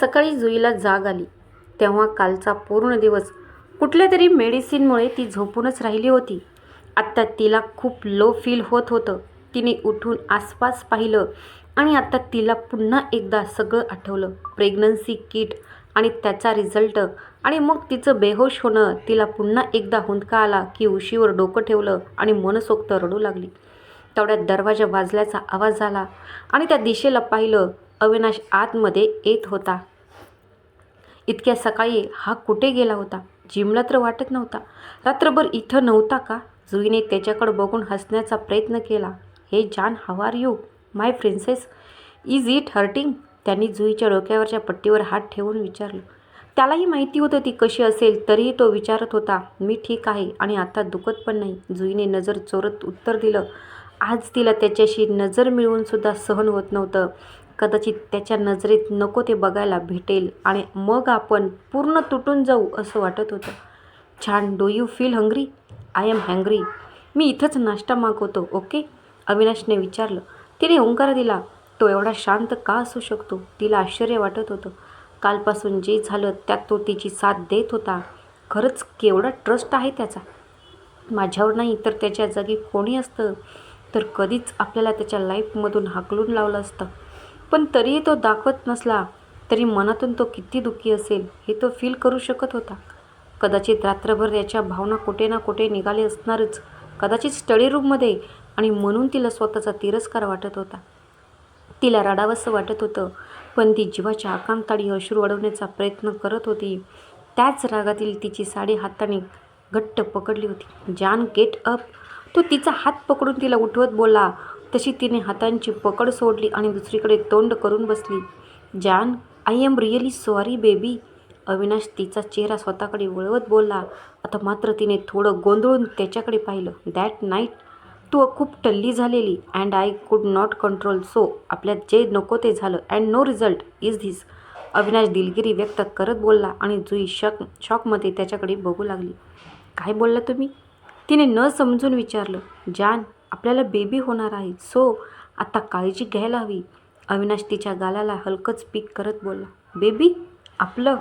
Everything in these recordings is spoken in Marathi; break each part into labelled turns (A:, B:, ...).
A: सकाळी जुईला जाग आली. तेव्हा कालचा पूर्ण दिवस. कुठल्या तरी मेडिसिनमुळे ती झोपूनच राहिली होती. आत्ता तिला खूप लो फील होत होतं. तिने उठून आसपास पाहिलं आणि आता तिला पुन्हा एकदा सगळं आठवलं. प्रेग्नन्सी किट आणि त्याचा रिझल्ट आणि मग तिचं बेहोश होणं. तिला पुन्हा एकदा हुंदका आला की उशीवर डोकं ठेवलं आणि मनसोक्त रडू लागली. तेवढ्यात दरवाजा वाजल्याचा आवाज आला आणि त्या दिशेला पाहिलं. अविनाश आतमध्ये येत होता. इतक्या सकाळी हा कुठे गेला होता? जिमला तर वाटत नव्हता. रात्रभर इथं नव्हता का? जुईने त्याच्याकडे बघून हसण्याचा प्रयत्न केला. हे जान how are you? My princess? Is it hurting? त्यांनी जुईच्या डोक्यावरच्या पट्टीवर हात ठेवून विचारलं. त्यालाही माहिती होतं ती कशी असेल तरीही तो विचारत होता मी ठीक आहे आणि आता दुखत पण नाही. जुईने नजर चोरत उत्तर दिलं. आज तिला त्याच्याशी नजर मिळवूनसुद्धा सहन होत नव्हतं. कदाचित त्याच्या नजरेत नको ते बघायला भेटेल आणि मग आपण पूर्ण तुटून जाऊ असं वाटत होतं. छान do you feel hungry I am hungry मी इथंच नाश्ता मागवतो ओके? अविनाशने विचारलं. तिने ओंकार दिला. तो एवढा शांत का असू शकतो? तिला आश्चर्य वाटत होतं. कालपासून जे झालं त्यात तो तिची साथ देत होता. खरंच केवढा ट्रस्ट आहे त्याचा. माझ्यावर नाही तर त्याच्या जागी कोणी असतं? तर कधीच आपल्याला त्याच्या लाईफमधून हाकलून लावलं असतं. पण तरीही तो दाखवत नसला तरी मनातून तो किती दुःखी असेल हे तो फील करू शकत होता. कदाचित रात्रभर याच्या भावना कुठे ना कुठे निघाले असणारच कदाचित स्टडी रूममध्ये आणि म्हणून तिला स्वतःचा तिरस्कार वाटत होता. तिला रडावंसं वाटत होतं पण ती जीवाच्या आकांताडी अश्रू अडवण्याचा प्रयत्न करत होती. त्याच रागातील तिची साडी हाताने घट्ट पकडली होती. जान गेट अप तो तिचा हात पकडून तिला उठवत बोलला तशी तिने हातांची पकड सोडली आणि दुसरीकडे तोंड करून बसली. जान I am really sorry baby Avinash तिचा चेहरा स्वतःकडे वळवत बोलला. आता मात्र तिने थोडं गोंधळून त्याच्याकडे पाहिलं. दॅट नाईट तू खूप टल्ली झालेली and I could not control so आपल्यात जे नको ते झालं and no result is this Avinash दिलगिरी व्यक्त करत बोलला आणि जुई शॉक शॉकमध्ये त्याच्याकडे बघू लागली. काय बोलला तुम्ही? तिने न समजून विचारलं. जान आपल्याला बेबी होणार आहे. सो आता काळजी घ्यायला हवी. अविनाश तिच्या गालाला हलकंच पीक करत बोलला. बेबी आपलं?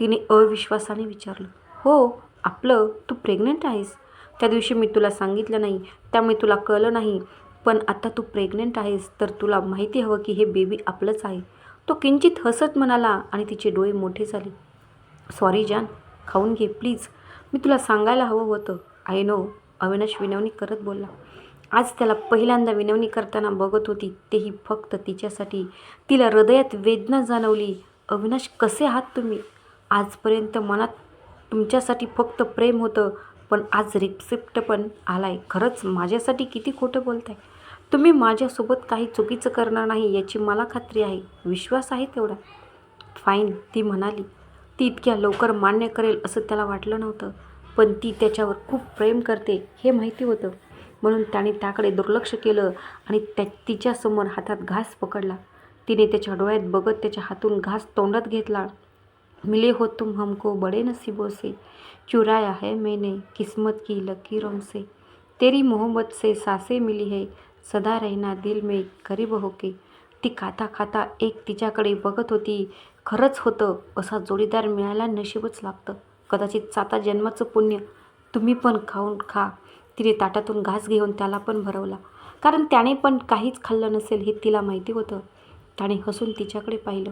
A: तिने अविश्वासाने विचारलं. हो आपलं? तू प्रेग्नंट आहेस? त्या दिवशी मी तुला सांगितलं नाही. त्यामुळे तुला कळलं नाही. पण आता तू प्रेग्नंट आहेस तर तुला माहिती हवं की हे बेबी आपलंच आहे. तो किंचित हसत म्हणाला आणि तिचे डोळे मोठे झाले. सॉरी जान खाऊन घे प्लीज मी तुला सांगायला हवं होतं. आय नो अविनाश विनवणी करत बोलला. आज त्याला पहिल्यांदा विनवणी करताना बघत होती. तेही फक्त तिच्यासाठी. तिला हृदयात वेदना जाणवली. अविनाश कसे आहात तुम्ही? आजपर्यंत मनात तुमच्यासाठी फक्त प्रेम होतं पण आज रिसिप्ट पण आला आहे खरंच माझ्यासाठी किती खोटं बोलताय. तुम्ही माझ्यासोबत काही चुकीचं करणार नाही याची मला खात्री आहे. विश्वास आहे तेवढा. फाईन ती म्हणाली. ती इतक्या लवकर मान्य करेल असं त्याला वाटलं नव्हतं. पण ती त्याच्यावर खूप प्रेम करते हे माहिती होतं. म्हणून त्याने त्याकडे दुर्लक्ष केलं आणि त्या तिच्यासमोर हातात घास पकडला. तिने त्याच्या डोळ्यात बघत त्याच्या हातून घास तोंडात घेतला. मिले हो तुम हमको बड़े नसीबो से. चुराया है मैंने किस्मत की लकीरों से. तेरी मोहब्बत से सासे मिली है सदा रहना दिल में करीब होके. ती खाता खाता एक तिच्याकडे बघत होती. खरंच होतं असा जोडीदार मिळायला नशीबच लागतं. कदाचित साता जन्माचं पुण्य. तुम्ही पण खाऊन खा. तिने ताटातून घास घेऊन त्याला पण भरवला. कारण त्याने पण काहीच खाल्लं नसेल हे तिला माहिती होतं. त्याने हसून तिच्याकडे पाहिलं.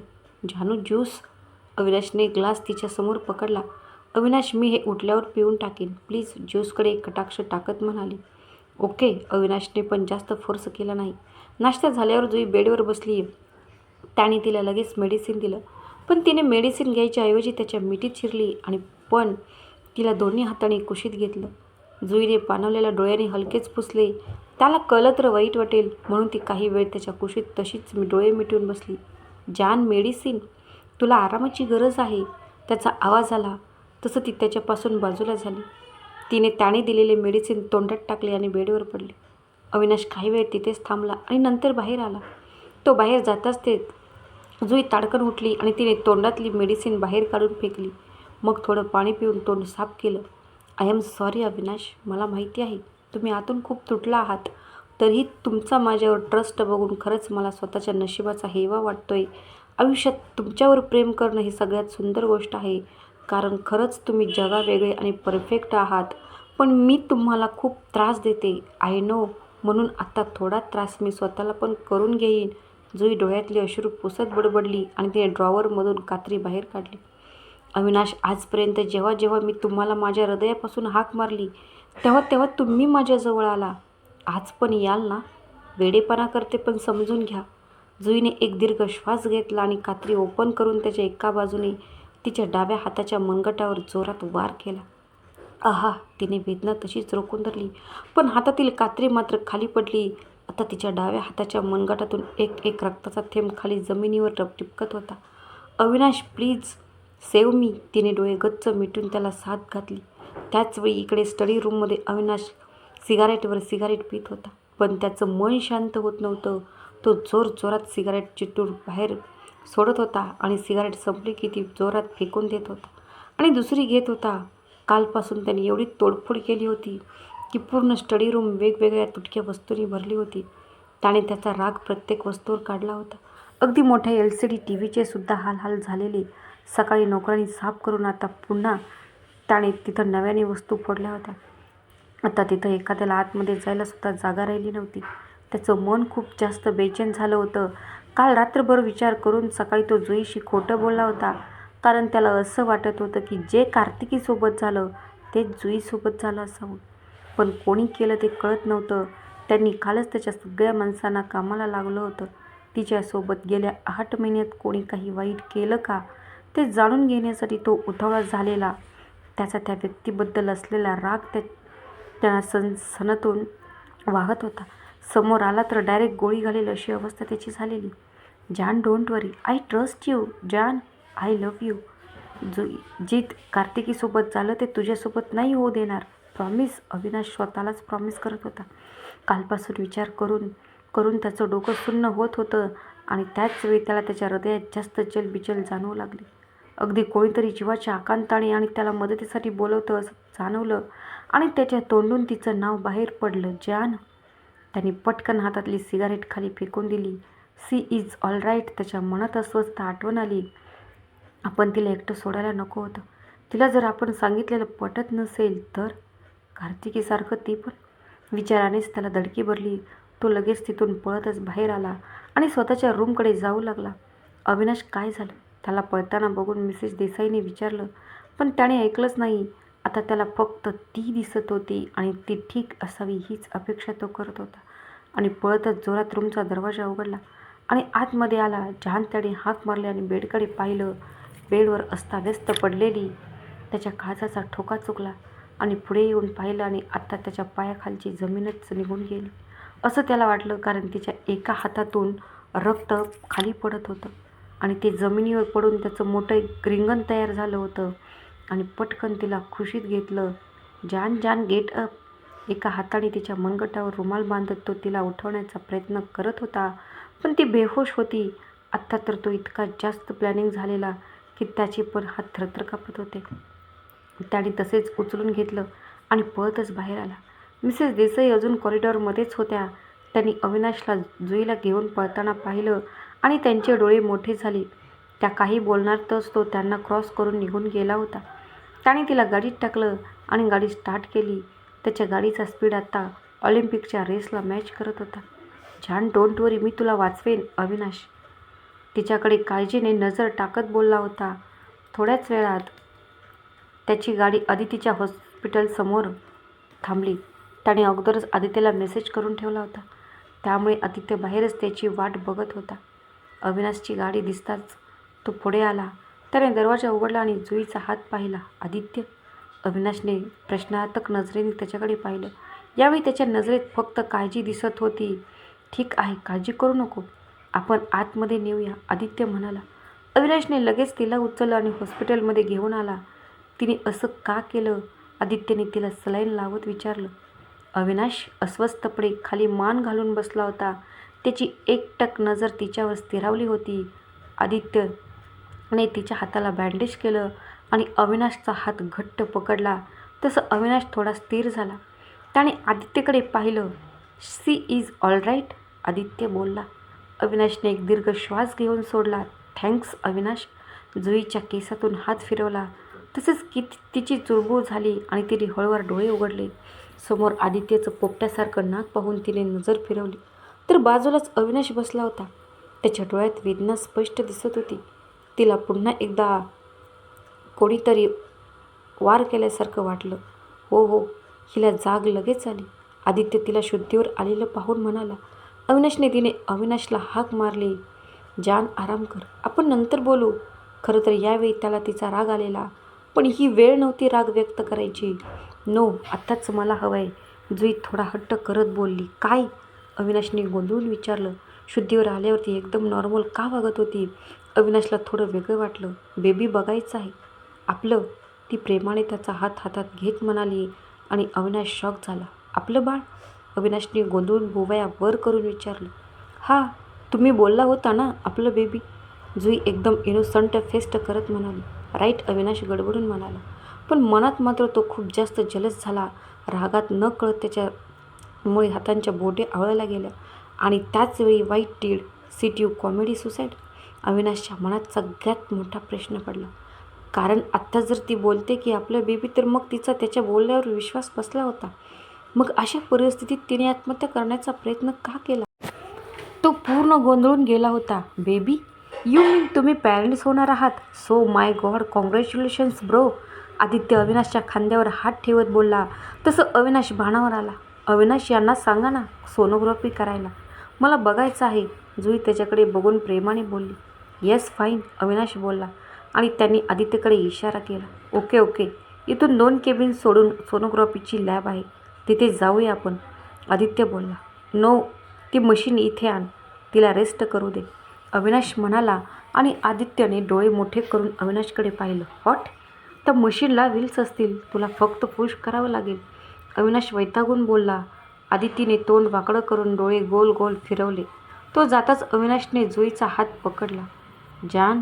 A: जानू ज्यूस? अविनाशने ग्लास तिच्यासमोर पकडला. अविनाश मी हे उठल्यावर पिऊन टाकेन. प्लीज ज्यूसकडे कटाक्ष टाकत म्हणाली. ओके अविनाशने पण जास्त फोर्स केला नाही. नाश्ता झाल्यावर जुई बेडवर बसली त्याने तिला लगेच मेडिसिन दिलं. पण तिने मेडिसिन घ्यायच्या ऐवजी त्याच्या मिठीत शिरली आणि पण तिला दोन्ही हाताने कुशीत घेतलं. जुईने पाणवलेल्या डोळ्याने हलकेच पुसले. त्याला कळलं तर वाईट वाटेल म्हणून ती काही वेळ त्याच्या कुशीत तशीच डोळे मिटून बसली. जान मेडिसिन? तुला आरामाची गरज आहे. त्याचा आवाज आला तसं ती त्याच्यापासून बाजूला झाली. तिने त्याने दिलेले मेडिसिन तोंडात टाकले आणि बेडवर पडले. अविनाश काही वेळ तिथेच थांबला आणि नंतर बाहेर आला. तो बाहेर जाताच ते जुई ताडकन उठली आणि तिने तोंडातली मेडिसिन बाहेर काढून फेकली. मग थोडं पाणी पिऊन तोंड साफ केलं. आय एम सॉरी अविनाश मला माहिती आहे तुम्ही आतून खूप तुटला आहात. तरीही तुमचा माझ्यावर ट्रस्ट बघून खरंच मला स्वतःच्या नशिबाचा हेवा वाटतो आहे आयुष्यात तुमच्यावर प्रेम करणं ही सगळ्यात सुंदर गोष्ट आहे. कारण खरंच तुम्ही जगावेगळे आणि परफेक्ट आहात. पण मी तुम्हाला खूप त्रास देते. आय नो म्हणून आता थोडा त्रास मी स्वतःला पण करून घेईन. जुई डोळ्यातली अश्रू पुसत बडबडली आणि तिने ड्रॉवरमधून कात्री बाहेर काढली. अविनाश आजपर्यंत जेव्हा जेव्हा मी तुम्हाला माझ्या हृदयापासून हाक मारली तेव्हा तेव्हा तुम्ही माझ्याजवळ आला. आज पण याल ना? वेडेपणा करते पण समजून घ्या. जुईने एक दीर्घ श्वास घेतला आणि कात्री ओपन करून त्याच्या एका बाजूने तिच्या डाव्या हाताच्या मनगटावर जोरात वार केला. आहा तिने वेदना तशीच रोखून धरली. पण हातातील कात्री मात्र खाली पडली. आता तिच्या डाव्या हाताच्या मनगटातून एक एक रक्ताचा थेंब खाली जमिनीवर टपटिपकत होता. अविनाश प्लीज सेव मी तिने डोळे गच्च मिटून त्याला साथ घातली. त्याचवेळी इकडे स्टडी रूममध्ये अविनाश सिगारेटवर सिगारेट पित होता. पण त्याचं मन शांत होत नव्हतं. तो जोर जोरात सिगारेट चिटून बाहेर सोडत होता आणि सिगारेट संपली की ती जोरात फेकून देत होता. आणि दुसरी घेत होता. कालपासून त्याने एवढी तोडफोड केली होती की पूर्ण स्टडी रूम वेगवेगळ्या तुटक्या वस्तूंनी भरली होती. त्याने त्याचा राग प्रत्येक वस्तूवर काढला होता. अगदी मोठ्या एल सी डी टी व्हीचे सुद्धा हालहाल झालेले सकाळी नोकरांनी साफ करून आता पुन्हा त्याने तिथं नव्याने वस्तू फोडल्या होत्या. आता तिथं एखाद्याला आतमध्ये जायलासुद्धा जागा राहिली नव्हती. त्याचं मन खूप जास्त बेचैन झालं होतं. काल रात्रभर विचार करून सकाळी तो जुईशी खोटं बोलला होता. कारण त्याला असं वाटत होतं की जे कार्तिकीसोबत झालं तेच जुईसोबत झालं असावं. पण कोणी केलं ते कळत नव्हतं. त्यांनी कालच त्याच्या सगळ्या माणसांना कामाला लागलं होतं. तिच्यासोबत गेल्या आठ महिन्यात कोणी काही वाईट केलं का? ते जाणून घेण्यासाठी तो उतावळा झालेला. त्याचा त्या व्यक्तीबद्दल असलेला राग त्या त्यांना सन सनातून वाहत होता. समोर आला तर डायरेक्ट गोळी घालेल अशी अवस्था त्याची झालेली. जान don't worry I trust you Jan I love you जो जित कार्तिकीसोबत झालं ते तुझ्यासोबत नाही होऊ देणार. प्रॉमिस अविनाश स्वतःलाच प्रॉमिस करत होता. कालपासून विचार करून करून त्याचं डोकं सुन्न होत होतं आणि त्याच वेळी त्याला त्याच्या हृदयात जास्त चलबिचल जाणवू लागली. अगदी कोणीतरी जीवाच्या आकांताने आणि त्याला मदतीसाठी बोलवतं असं जाणवलं आणि त्याच्या तोंडून तिचं नाव बाहेर पडलं. जान. त्याने पटकन हातातली सिगारेट खाली फेकून दिली. She is all right. त्याच्या मनात अस्वस्थ आठवण आली. आपण तिला एकटं सोडायला नको होतं. तिला जर आपण सांगितलेलं पटत नसेल तर? कार्तिकीसारखं ती पण. विचारानेच त्याला धडकी भरली. तो लगेच तिथून पळतच बाहेर आला आणि स्वतःच्या रूमकडे जाऊ लागला. अविनाश काय झालं? त्याला पळताना बघून मिसेस देसाईने विचारलं पण त्याने ऐकलंच नाही. आता त्याला फक्त ती दिसत होती आणि ती ठीक असावी हीच अपेक्षा तो करत होता. आणि पळतच जोरात रूमचा दरवाजा उघडला आणि आतमध्ये आला. जहान त्याने हाक मारले आणि बेडकडे पाहिलं. बेडवर अस्ताव्यस्त पडलेली. त्याच्या काळजाचा ठोका चुकला आणि पुढे येऊन पाहिलं आणि आत्ता त्याच्या पायाखालची जमीनच निघून गेली. असं त्याला वाटलं कारण तिच्या एका हातातून रक्त खाली पडत होतं. आणि ते जमिनीवर पडून त्याचं मोठं एक रिंगण तयार झालं होतं. आणि पटकन तिला खुशीत घेतलं. जान जान गेट अप एका हाताने तिच्या मनगटावर रुमाल बांधत तो तिला उठवण्याचा प्रयत्न करत होता. पण ती बेहोश होती. आत्ता तर तो इतका जास्त प्लॅनिंग झालेला की त्याचे पण हात थरथर कापत होते. त्याने तसेच उचलून घेतलं आणि पळतच बाहेर आला. मिसेस देसाई अजून कॉरिडॉरमध्येच होत्या. त्यांनी अविनाशला जुईला घेऊन पळताना पाहिलं. आणि त्यांचे डोळे मोठे झाले. त्या काही बोलणारच तो त्यांना क्रॉस करून निघून गेला होता. त्याने तिला गाडीत टाकलं आणि गाडी स्टार्ट केली. त्याच्या गाडीचा स्पीड आता ऑलिम्पिकच्या रेसला मॅच करत होता. छान डोंट वरी मी तुला वाचवेन अविनाश. तिच्याकडे काळजीने नजर टाकत बोलला होता. थोड्याच वेळात त्याची गाडी आदितीच्या हॉस्पिटलसमोर थांबली. त्याने अगोदरच आदित्यला मेसेज करून ठेवला होता. त्यामुळे आदित्य बाहेरच त्याची वाट बघत होता. अविनाशची गाडी दिसताच तो पुढे आला. त्याने दरवाजा उघडला आणि जुईचा हात पाहिला. आदित्य अविनाशने प्रश्नार्थक नजरेने त्याच्याकडे पाहिलं. यावेळी त्याच्या नजरेत फक्त काळजी दिसत होती. ठीक आहे काळजी करू नको. आपण आतमध्ये नेऊया आदित्य म्हणाला. अविनाशने लगेच तिला उचललं आणि हॉस्पिटलमध्ये घेऊन आला. तिने असं का केलं? आदित्यने तिला सलाईन लावत विचारलं. अविनाश अस्वस्थपणे खाली मान घालून बसला होता. त्याची एकटक नजर तिच्यावर स्थिरावली होती. आदित्यने तिच्या हाताला बँडेज केलं आणि अविनाशचा हात घट्ट पकडला. तसं अविनाश थोडा स्थिर झाला. त्याने आदित्यकडे पाहिलं. She is all right Aditya बोलला. अविनाशने एक दीर्घ श्वास घेऊन सोडला. थँक्स अविनाश. जुईच्या केसातून हात फिरवला. तसेच किती तिची चुळबुळ झाली आणि तिने हळूवार डोळे उघडले. समोर आदित्यचं पोपट्यासारखं नाक पाहून तिने नजर फिरवली. तर बाजूलाच अविनाश बसला होता. त्याच्या डोळ्यात वेदना स्पष्ट दिसत होती. तिला पुन्हा एकदा कोणीतरी वार केल्यासारखं वाटलं. हो हो हिला जाग लगेच आली. आदित्य तिला शुद्धीवर आलेलं पाहून म्हणाला अविनाशने तिने अविनाशला हाक मारली. जान आराम कर. आपण नंतर बोलू. खरं तर यावेळी त्याला तिचा राग आलेला. पण ही वेळ नव्हती राग व्यक्त करायची. नो आत्ताच मला हवं आहे जुई थोडा हट्ट करत बोलली. काय? अविनाशने गोंधळून विचारलं शुद्धीवर आल्यावरती एकदम नॉर्मल का वागत होती? अविनाशला थोडं वेगळं वाटलं बेबी बघायचं आहे. आपलं? ती प्रेमाने त्याचा हात हातात घेत म्हणाली आणि अविनाश शॉक झाला. आपलं बाळ? अविनाशने गोंधळून भुवया वर करून विचारलं. हा तुम्ही बोलला होता ना आपलं बेबी जुई एकदम इनोसंट फेस्ट करत म्हणाली. राईट अविनाश गडबडून म्हणाला. पण मनात मात्र तो खूप जास्त जलस झाला. रागात न कळत त्याच्या मुळे हातांच्या बोटे आवळायला गेल्या. आणि त्याचवेळी वाईट टीड सीट यू कॉमेडी सुसाईड अविनाशच्या मनात सगळ्यात मोठा प्रश्न पडला. कारण आत्ता जर ती बोलते की आपलं बेबी तर मग तिचा त्याच्या बोलण्यावर विश्वास बसला होता. मग अशा परिस्थितीत तिने आत्महत्या करण्याचा प्रयत्न का केला? तो पूर्ण गोंधळून गेला होता. बेबी यू मीन तुम्ही पॅरेंट्स होणार आहात? So my god congratulations bro Aditya अविनाशच्या खांद्यावर हात ठेवत बोलला. तसं अविनाश भाणावर आला. अविनाश यांना सांगा ना सोनोग्राफी करायला. मला बघायचं आहे. जुई त्याच्याकडे बघून प्रेमाने बोलली. येस फाईन अविनाश बोलला आणि त्यांनी आदित्यकडे इशारा केला. ओके ओके इथून दोन केबिन सोडून सोनोग्राफीची लॅब आहे. तिथे जाऊया आपण आदित्य बोलला. नो ती मशीन इथे आण. तिला रेस्ट करू दे. अविनाश म्हणाला आणि आदित्यने डोळे मोठे करून अविनाशकडे पाहिलं. हॉट त्या मशीनला व्हील्स असतील. तुला फक्त पुश करावं लागेल. अविनाश वैतागून बोलला आदितीने तोंड वाकडं करून डोळे गोल गोल फिरवले. तो जाताच अविनाशने जुईचा हात पकडला. जान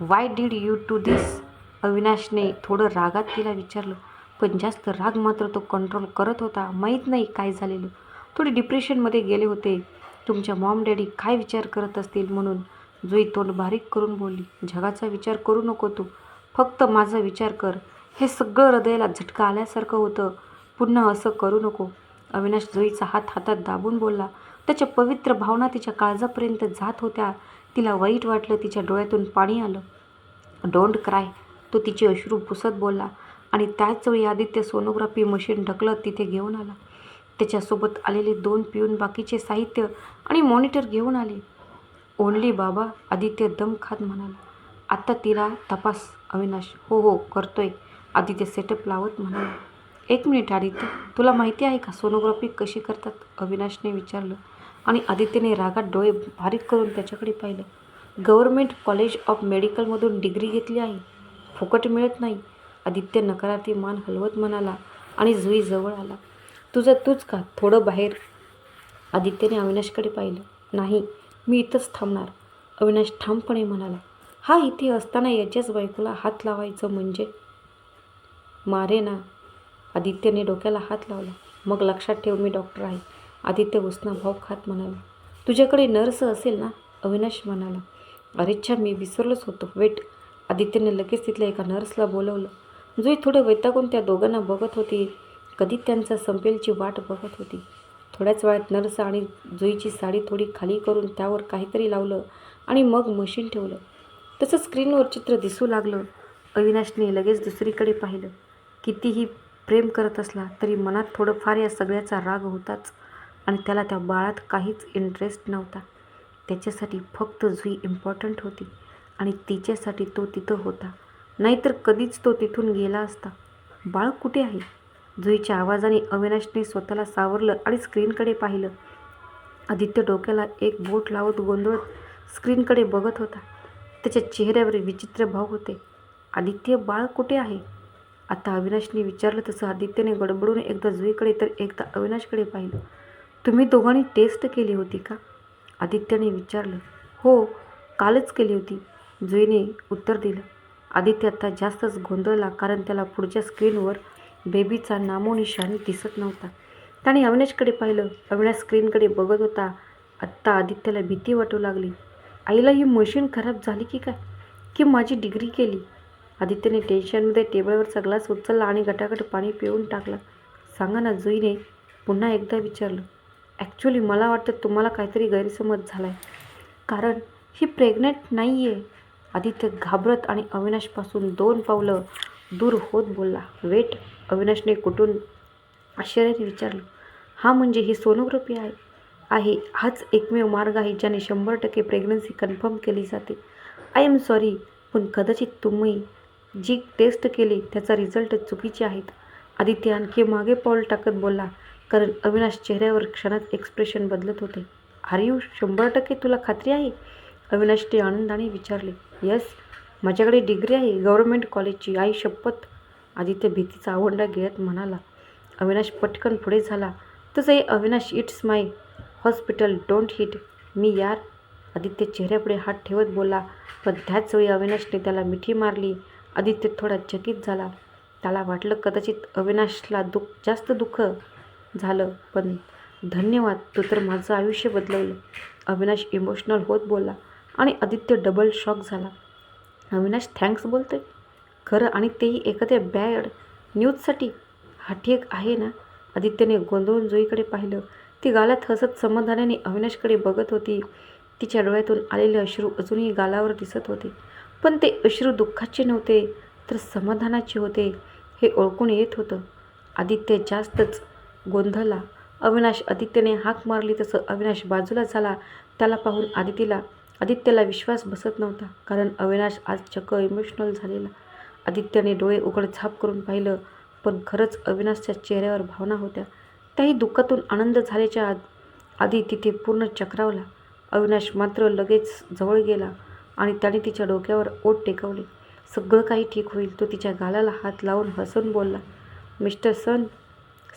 A: why did you do this अविनाशने थोडं रागात तिला विचारलं. पण जास्त राग मात्र तो कंट्रोल करत होता. माहीत नाही काय झालेलं. थोडे डिप्रेशनमध्ये गेले होते. तुमच्या मॉम डॅडी काय विचार करत असतील? म्हणून जुई तोंड बारीक करून बोलली. जगाचा विचार करू नको तू. फक्त माझा विचार कर. हे सगळं हृदयाला झटका आल्यासारखं होतं. पुन्हा असं करू नको. अविनाश जुईचा हात हातात दाबून बोलला. त्याच्या पवित्र भावना तिच्या काळजापर्यंत जात होत्या. तिला वाईट वाटलं तिच्या डोळ्यातून पाणी आलं. डोंट क्राय तो तिचे अश्रू पुसत बोलला आणि त्याच वेळी आदित्य सोनोग्राफी मशीन ढकलत तिथे घेऊन आला. त्याच्यासोबत आलेले दोन पिऊन बाकीचे साहित्य आणि मॉनिटर घेऊन आले. ओनली बाबा आदित्य दम खात म्हणाला. आत्ता तिला तपास अविनाश. हो हो करतोय आदित्य सेटअप लावत म्हणाला. एक मिनिट आदित्य. तुला माहिती आहे का सोनोग्राफी कशी करतात? अविनाशने विचारलं आणि आदित्यने रागात डोळे बारीक करून त्याच्याकडे पाहिलं. गव्हर्मेंट कॉलेज ऑफ मेडिकलमधून डिग्री घेतली आहे. फुकट मिळत नाही. आदित्य नकारार्थी मान हलवत म्हणाला आणि जुई जवळ आला. तुझं तूच का थोडं बाहेर. आदित्यने अविनाशकडे पाहिलं. नाही मी इथंच थांबणार. अविनाश ठामपणे म्हणाला. हा इथे असताना याच्याच बायकोला हात लावायचं म्हणजे? मारे ना आदित्यने डोक्याला हात लावला. मग लक्षात ठेव मी डॉक्टर आहे. आदित्य उसना भाव खात म्हणाला. तुझ्याकडे नर्स असेल ना? अविनाश म्हणाला. अरेच्छा मी विसरलोच होतो. वेट. आदित्यने लगेच तिथल्या एका नर्सला बोलवलं. जुई थोडं वैतागून त्या दोघांना बघत होती. कधी त्यांचा संपेलची वाट बघत होती. थोड्याच वेळात नर्स आणि जुईची साडी थोडी खाली करून त्यावर काहीतरी लावलं आणि मग मशीन ठेवलं. तसं स्क्रीनवर चित्र दिसू लागलं. अविनाशने लगेच दुसरीकडे पाहिलं. कितीही प्रेम करत असला तरी मनात थोडंफार या सगळ्याचा राग होताच आणि त्याला त्या बाळात काहीच इंटरेस्ट नव्हता. त्याच्यासाठी फक्त जुई इम्पॉर्टंट होती आणि तिच्यासाठी तो तिथं होता. नाहीतर कधीच तो तिथून गेला असता. बाळ कुठे आहे? जुईच्या आवाजाने अविनाशने स्वतःला सावरलं आणि स्क्रीनकडे पाहिलं. आदित्य डोक्याला एक बोट लावत गोंधळत स्क्रीनकडे बघत होता. त्याच्या चेहऱ्यावर विचित्र भाव होते. आदित्य बाळ कुठे आहे? आता अविनाशने विचारलं तसं आदित्यने गडबडून एकदा जुईकडे तर एकदा अविनाशकडे पाहिलं. तुम्ही दोघांनी टेस्ट केली होती का? आदित्यने विचारलं. हो कालच केली होती. जुईने उत्तर दिलं. आदित्य आता जास्तच गोंधळला कारण त्याला पुढच्या स्क्रीनवर बेबीचा नामोनिशान दिसत नव्हता. त्याने अविनाशकडे पाहिलं. अविनाश स्क्रीनकडे बघत होता. आत्ता आदित्यला भीती वाटू लागली. आईला ही मशीन खराब झाली की काय? की माझी डिग्री केली? आदित्यने टेन्शनमध्ये टेबलवरचा ग्लास उचलला आणि गटागट पाणी पिऊन टाकलं. सांगा ना जुईने पुन्हा एकदा विचारलं ॲक्च्युली मला वाटतं तुम्हाला काहीतरी गैरसमज झाला आहे कारण ही प्रेग्नेंट नाही आहे आदित्य घाबरत आणि अविनाशपासून दोन पावलं दूर होत बोलला. वेट अविनाशने कुठून? आश्चर्याने विचारलं. हा म्हणजे ही सोनोग्राफी आहे. आहे. हाच एकमेव मार्ग आहे ज्याने शंभर टक्के प्रेग्नन्सी कन्फर्म केली जाते. आय एम सॉरी पण कदाचित तुम्ही जी टेस्ट केली त्याचा रिझल्ट चुकीचे आहेत. आदित्य आणखी मागे पाऊल टाकत बोलला कारण अविनाश चेहऱ्यावर क्षणात एक्सप्रेशन बदलत होते. आर यू शंभर टक्के तुला खात्री आहे? अविनाशने आनंदाने विचारले. येस माझ्याकडे डिग्री आहे गव्हर्मेंट कॉलेजची आई शपथ. आदित्य भीतीचा आवंडा घेत म्हणाला. अविनाश पटकन पुढे झाला. तसं हे Avinash it's my hospital don't hit me यार. आदित्य चेहऱ्यापुढे हात ठेवत बोलला. पण त्याच वेळी अविनाशने त्याला मिठी मारली. आदित्य थोडा चकित झाला. त्याला वाटलं कदाचित अविनाशला दुःख जास्त दुःख झालं पण धन्यवाद तू तर माझं आयुष्य बदलवलं. अविनाश इमोशनल होत बोलला आणि आदित्य डबल शॉक झाला. अविनाश थँक्स बोलतोय? खरं आणि तेही एखाद्या बॅड न्यूजसाठी हा ठीक आहे ना? आदित्यने गोंधळून जुईकडे पाहिलं. ती गालात हसत समाधानाने अविनाशकडे बघत होती. तिच्या डोळ्यातून आलेले अश्रू अजूनही गालावर दिसत होते. पण ते अश्रू दुःखाचे नव्हते तर समाधानाचे होते हे ओळखून येत होतं. आदित्य जास्तच गोंधळला. अविनाश आदित्यने हाक मारली तसं अविनाश बाजूला झाला. त्याला पाहून आदितीला आदित्यला विश्वास बसत नव्हता कारण अविनाश आज चक्क इमोशनल झालेला. आदित्यने डोळे उघड झाप करून पाहिलं पण खरंच अविनाशच्या चेहऱ्यावर भावना होत्या. त्याही दुःखातून आनंद झाल्याच्या आधी तिथे पूर्ण चक्रावला. अविनाश मात्र लगेच जवळ गेला. आणि त्याने तिच्या डोक्यावर ओट टेकवले. सगळं काही ठीक होईल तो तिच्या गालाला हात लावून हसून बोलला. मिस्टर सन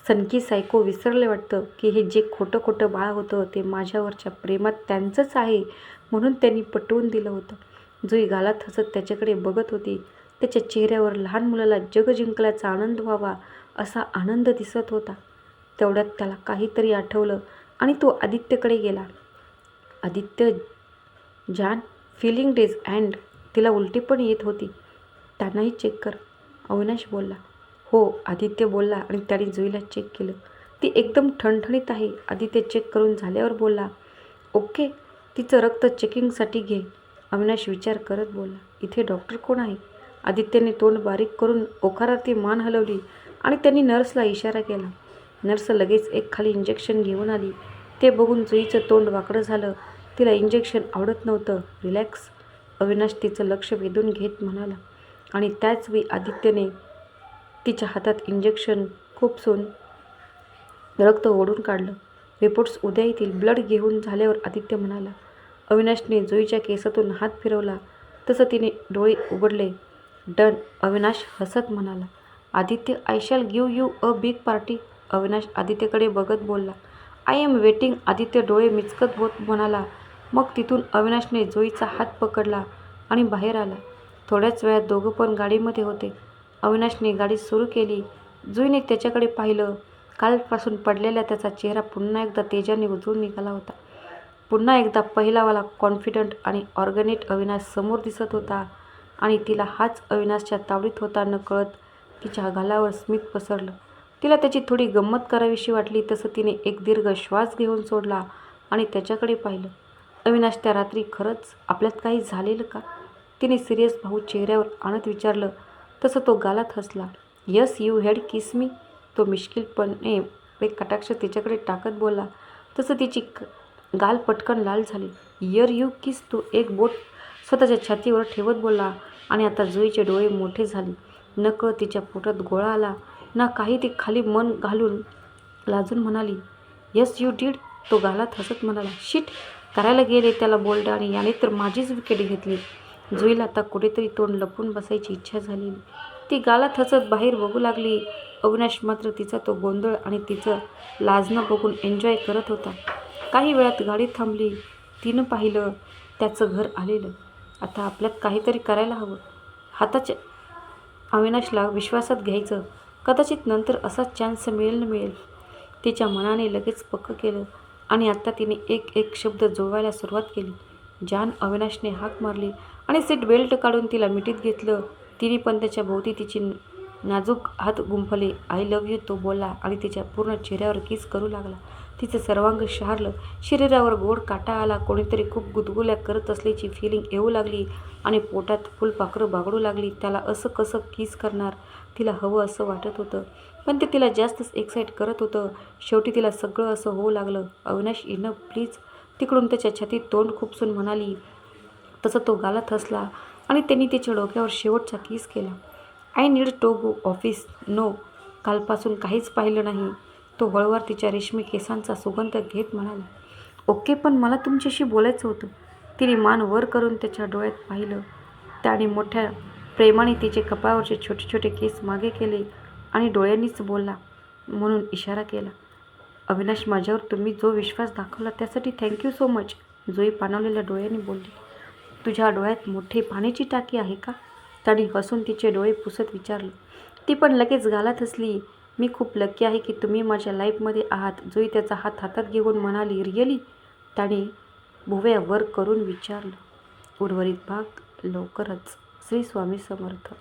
A: सनकी सायको विसरले वाटतं की हे जे खोटं खोटं बाळ होतं ते माझ्यावरच्या प्रेमात त्यांचंच आहे म्हणून त्यांनी पटवून दिलं होतं. जुई गालात हसत त्याच्याकडे बघत होती. त्याच्या चेहऱ्यावर लहान मुलाला जग जिंकल्याचा आनंद व्हावा असा आनंद दिसत होता. तेवढ्यात त्याला काहीतरी आठवलं आणि तो आदित्यकडे गेला. आदित्य जान फिलिंग डेज अँड तिला उलटी पण येत होती. त्यांनाही चेक कर. अविनाश बोलला हो आदित्य बोलला आणि त्याने जुईला चेक केलं. ती एकदम ठणठणीत आहे. आदित्य चेक करून झाल्यावर बोलला ओके तिचं रक्त चेकिंगसाठी घे. अविनाश विचार करत बोलला इथे डॉक्टर कोण आहे? आदित्यने तोंड बारीक करून ओकारार्थी मान हलवली आणि त्यांनी नर्सला इशारा केला. नर्स लगेच एक खाली इंजेक्शन घेऊन आली. ते बघून जुईचं तोंड वाकडं झालं. तिला इंजेक्शन आवडत नव्हतं. रिलॅक्स अविनाश तिचं लक्ष वेधून घेत म्हणाला. आणि त्याच वेळी आदित्यने तिच्या हातात इंजेक्शन खूपसून रक्त ओढून काढलं. रिपोर्ट्स उद्या येतील. ब्लड घेऊन झाल्यावर आदित्य म्हणाला अविनाशने जुईच्या केसातून हात फिरवला. तसं तिने डोळे उघडले. डन. अविनाश हसत म्हणाला Aditya I shall give you a big party Avinash आदित्यकडे बघत बोलला आय एम वेटिंग आदित्य डोळे मिचकत होत म्हणाला. मग तिथून अविनाशने जोईचा हात पकडला आणि बाहेर आला. थोड्याच वेळात दोघं पण गाडीमध्ये होते. अविनाशने गाडी सुरू केली. जुईने त्याच्याकडे पाहिलं. कालपासून पडलेला त्याचा चेहरा पुन्हा एकदा तेजाने उजळून निघाला होता. पुन्हा एकदा पहिलावाला कॉन्फिडंट आणि ऑर्गनेट अविनाश समोर दिसत होता आणि तिला हाच अविनाशच्या तावडीत होता न कळत तिच्या गालावर स्मित पसरलं. तिला त्याची थोडी गंमत करावीशी वाटली तसं तिने एक दीर्घ श्वास घेऊन सोडला आणि त्याच्याकडे पाहिलं. अविनाश त्या रात्री खरंच आपल्यात काही झालेलं का? तिने सिरियस भाऊ चेहऱ्यावर आणत विचारलं तसं तो गालात हसला. Yes you had kiss me. तो मिश्किलपणे एक कटाक्ष तिच्याकडे टाकत बोलला. तसं तिची गाल पटकन लाल झाली. यर यू किस तो? एक बोट स्वतःच्या छातीवर ठेवत बोलला आणि आता जुईचे डोळे मोठे झाले. नकळ तिच्या पोटात गोळा आला. ना काही ती खाली मन घालून लाजून म्हणाली यस यू डीड तो गालात हसत म्हणाला शिट करायला गेले त्याला बोलडा आणि याने तर माझीच विकेट घेतली. जुईला आता कुठेतरी तोंड लपून बसायची इच्छा झाली. ती गालात हसत बाहेर बघू लागली. अविनाश मात्र तिचा तो गोंधळ आणि तिचं लाजणं बघून एन्जॉय करत होता. काही वेळात गाडी थांबली. तिनं पाहिलं त्याचं घर आलेलं. आता आपल्यात काहीतरी करायला हवं. हाताच्या अविनाशला विश्वासात घ्यायचं. कदाचित नंतर असाच चान्स मिळेल न मिळेल. तिच्या मनाने लगेच पक्क केलं आणि आत्ता तिने एक एक शब्द जुळवायला सुरुवात केली. जान अविनाशने हाक मारली आणि सीट बेल्ट काढून तिला मिठीत घेतलं. तिने पण त्याच्या भोवती तिची नाजूक हात गुंफले आय लव्ह यू तो बोलला आणि तिच्या पूर्ण चेहऱ्यावर किस करू लागला. तिचं सर्वांग शहारलं शरीरावर गोड काटा आला कोणीतरी खूप गुदगुल्या करत असल्याची फिलिंग येऊ लागली आणि पोटात फुलपाखरं बागडू लागली. त्याला असं कसं किस करणार? तिला हवं असं वाटत होतं पण ते तिला जास्तच एक्साईट करत होतं. शेवटी तिला सगळं असं होऊ लागलं. अविनाश येणं प्लीज तिकडून त्याच्या छातीत तोंड खुपसून म्हणाली. तसं तो गाला हसला आणि त्यांनी तिच्या डोक्यावर शेवटचा किस केला. I need to go office. No कालपासून काहीच पाहिलं नाही. तो वळवार तिच्या रेशमी केसांचा सुगंध घेत म्हणाला ओके पण मला तुमच्याशी बोलायचं होतं. तिने मान वर करून त्याच्या डोळ्यात पाहिलं. त्याने मोठ्या प्रेमाने तिचे कपाळावरचे छोटे छोटे केस मागे केले आणि डोळ्यांनीच बोलला म्हणून इशारा केला अविनाश माझ्यावर तुम्ही जो विश्वास दाखवला त्यासाठी थँक्यू सो मच. जोई पाणवलेल्या डोळ्यांनी बोलली तुझ्या डोळ्यात मोठी पाण्याची टाकी आहे का? त्याने हसून तिचे डोळे पुसत विचारलं. ती पण लगेच घालत असली मी खूप लकी आहे की तुम्ही माझ्या लाईफमध्ये आहात. जोई त्याचा हात हातात घेऊन म्हणाली रिअली? त्याने भुव्या वर करून विचारलं. उर्वरित भाग लवकरच. श्री स्वामी समर्थ.